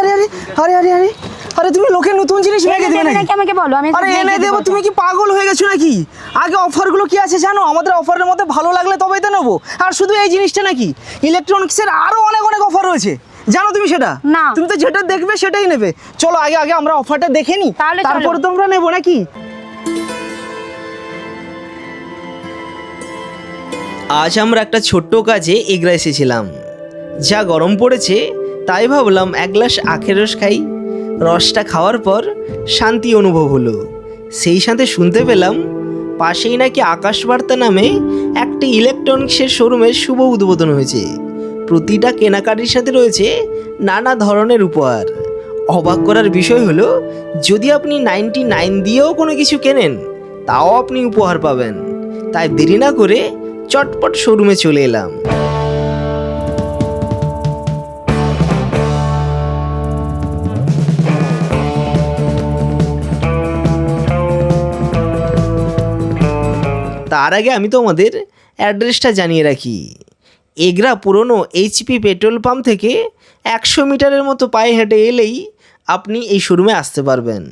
আরে আরে আরে আরে তুমি লোকের নতুন জিনিস ভেঙে দেবে নাকি? আমাকে বলো? আমি আরে এনে দেবো তুমি কি পাগল হয়ে গেছো নাকি? আগে অফারগুলো কি আছে জানো? আমাদের অফারের মধ্যে ভালো লাগলে তবেই তো নেব। আর শুধু এই জিনিসটা নাকি? ইলেকট্রনিক্সের আরও অনেক অনেক অফার রয়েছে। জানো তুমি সেটা? না। তুমি তো যেটা দেখবে সেটাই নেবে। চলো আগে আগে আমরা অফারটা দেখে নিই। তারপরে তো আমরা নেব নাকি? আজ আমরা একটা ছোট্ট কাজে এগরা এসেছিলাম। যা গরম পড়েছে তাই ভাবলাম এক গ্লাস আখের রস খাই। রসটা খাওয়ার পর শান্তি অনুভব হলো। সেই সাথে শুনতে পেলাম পাশেই নাকি আকাশ বার্তা নামে একটি ইলেকট্রনিক্সের শোরুমের শুভ উদ্বোধন হয়েছে। প্রতিটা কেনাকাটির সাথে রয়েছে নানা ধরনের উপহার। অবাক করার বিষয় হলো, যদি আপনি নাইনটি নাইন দিয়েও কোনো কিছু কেনেন, তাও আপনি উপহার পাবেন। তাই দেরি না করে চটপট শোরুমে চলে এলাম। তার আগে আমি তোমাদের অ্যাড্রেসটা জানিয়ে রাখি। এগরা পুরনো এইচপি পেট্রোল পাম্প থেকে একশো মিটারের মতো পায়ে হেঁটে এলেই আপনি এই শোরুমে আসতে পারবেন।